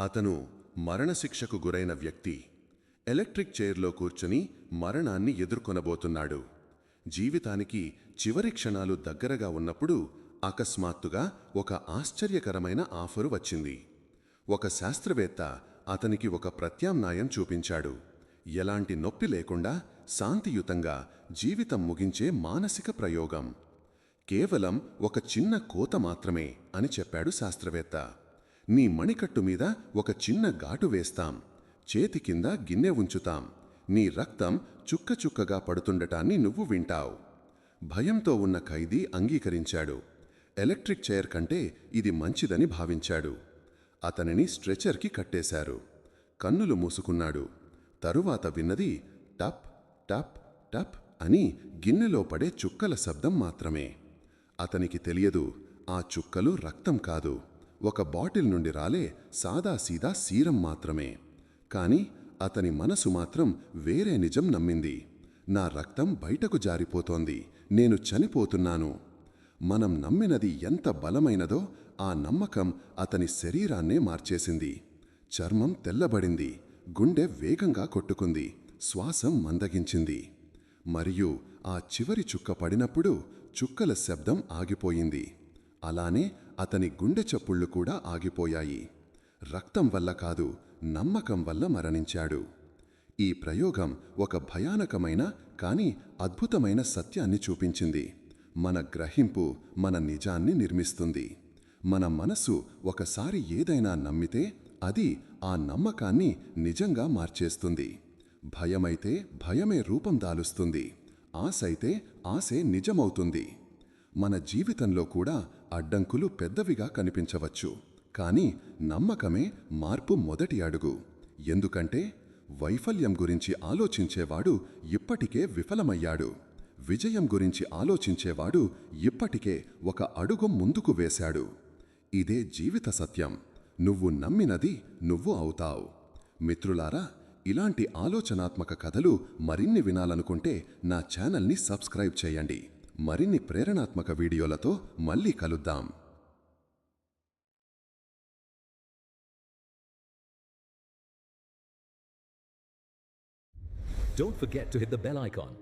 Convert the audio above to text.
అతను మరణశిక్షకు గురైన వ్యక్తి. ఎలక్ట్రిక్ చైర్లో కూర్చుని మరణాన్ని ఎదుర్కొనబోతున్నాడు. జీవితానికి చివరి క్షణాలు దగ్గరగా ఉన్నప్పుడు అకస్మాత్తుగా ఒక ఆశ్చర్యకరమైన ఆఫరు వచ్చింది. ఒక శాస్త్రవేత్త అతనికి ఒక ప్రత్యామ్నాయం చూపించాడు. ఎలాంటి నొప్పి లేకుండా శాంతియుతంగా జీవితం ముగించే మానసిక ప్రయోగం. కేవలం ఒక చిన్న కోత మాత్రమే అని చెప్పాడు శాస్త్రవేత్త. నీ మణికట్టు మీద ఒక చిన్న ఘాటు వేస్తాం. చేతి కింద గిన్నె ఉంచుతాం. నీ రక్తం చుక్క చుక్కగా పడుతుండటాన్ని నువ్వు వింటావు. భయంతో ఉన్న ఖైదీ అంగీకరించాడు. ఎలక్ట్రిక్ చైర్ కంటే ఇది మంచిదని భావించాడు. అతనిని స్ట్రెచర్కి కట్టేశారు. కన్నులు మూసుకున్నాడు. తరువాత విన్నది టప్ టప్ టప్ అని గిన్నెలో పడే చుక్కల శబ్దం మాత్రమే. అతనికి తెలియదు ఆ చుక్కలు రక్తం కాదు. ఒక బాటిల్ నుండి రాలే సాదాసీదా సీరం మాత్రమే. కాని అతని మనసు మాత్రం వేరే నిజం నమ్మింది. నా రక్తం బయటకు జారిపోతోంది. నేను చనిపోతున్నాను. మనం నమ్మినది ఎంత బలమైనదో ఆ నమ్మకం అతని శరీరాన్నే మార్చేసింది. చర్మం తెల్లబడింది. గుండె వేగంగా కొట్టుకుంది. శ్వాసం మందగించింది. మరియు ఆ చివరి చుక్క పడినప్పుడు చుక్కల శబ్దం ఆగిపోయింది. అలానే అతని గుండె చప్పుళ్ళు కూడా ఆగిపోయాయి. రక్తం వల్ల కాదు నమ్మకం వల్ల మరణించాడు. ఈ ప్రయోగం ఒక భయానకమైన కానీ అద్భుతమైన సత్యాన్ని చూపించింది. మన గ్రహింపు మన నిజాన్ని నిర్మిస్తుంది. మన మనసు ఒకసారి ఏదైనా నమ్మితే అది ఆ నమ్మకాన్ని నిజంగా మార్చేస్తుంది. భయమైతే భయమే రూపం దాలుస్తుంది. ఆశైతే ఆశే నిజమవుతుంది. మన జీవితంలో కూడా అడ్డంకులు పెద్దవిగా కనిపించవచ్చు. కానీ నమ్మకమే మార్పు మొదటి అడుగు. ఎందుకంటే వైఫల్యం గురించి ఆలోచించేవాడు ఇప్పటికే విఫలమయ్యాడు. విజయం గురించి ఆలోచించేవాడు ఇప్పటికే ఒక అడుగు ముందుకు వేశాడు. ఇదే జీవిత సత్యం. నువ్వు నమ్మినది నువ్వు అవుతావు. మిత్రులారా ఇలాంటి ఆలోచనాత్మక కథలు మరిన్ని వినాలనుకుంటే నా ఛానల్ని సబ్స్క్రైబ్ చేయండి. మరిన్ని ప్రేరణాత్మక వీడియోలతో మళ్ళీ కలుద్దాం Don't forget to hit the bell icon